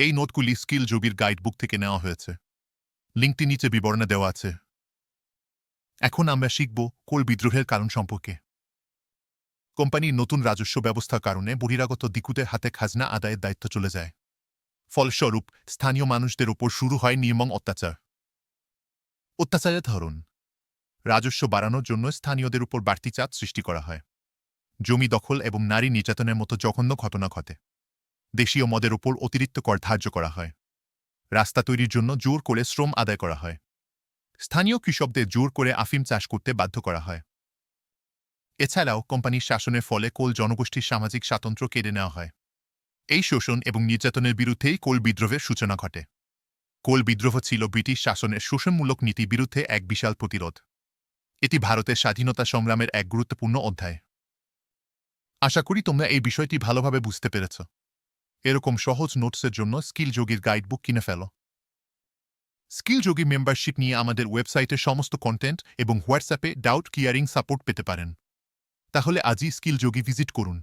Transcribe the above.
এই নোটগুলি স্কিল যোগীর গাইড বুক থেকে নেওয়া হয়েছে। লিঙ্কটি নিচে বিবরণে দেওয়া আছে। এখন আমরা শিখব কোল বিদ্রোহের কারণ সম্পর্কে। কোম্পানির নতুন রাজস্ব ব্যবস্থার কারণে বহিরাগত দিকুদের হাতে খাজনা আদায়ের দায়িত্ব চলে যায়। ফলস্বরূপ, স্থানীয় মানুষদের উপর শুরু হয় নির্মম অত্যাচার। অত্যাচারের ধরন। রাজস্ব বাড়ানোর জন্য স্থানীয়দের উপর বাড়তি চাপ সৃষ্টি করা হয়। জমি দখল এবং নারী নির্যাতনের মতো জঘন্য ঘটনা ঘটে। দেশীয় মদের উপর অতিরিক্ত কর ধার্য করা হয়। রাস্তা তৈরির জন্য জোর করে শ্রম আদায় করা হয়। স্থানীয় কৃষকদের জোর করে আফিম চাষ করতে বাধ্য করা হয়। এছাড়াও কোম্পানির শাসনের ফলে কোল জনগোষ্ঠীর সামাজিক স্বাতন্ত্র্য কেড়ে নেওয়া হয়। এই শোষণ এবং নির্যাতনের বিরুদ্ধেই কোল বিদ্রোহের সূচনা ঘটে। কোল বিদ্রোহ ছিল ব্রিটিশ শাসনের শোষণমূলক নীতি বিরুদ্ধে এক বিশাল প্রতিরোধ। এটি ভারতের স্বাধীনতা সংগ্রামের এক গুরুত্বপূর্ণ অধ্যায়। আশা করি তোমরা এই বিষয়টি ভালোভাবে বুঝতে পেরেছ। এরকম সহজ নোটসের জন্য স্কিল যোগীর গাইডবুক কিনে ফেলো। স্কিল যোগী মেম্বারশিপ নিয়ে আমাদের ওয়েবসাইটে সমস্ত কন্টেন্ট এবং হোয়াটসঅ্যাপে ডাউট ক্লিয়ারিং সাপোর্ট পেতে পারেন। তাহলে আজই স্কিল যোগী ভিজিট করুন।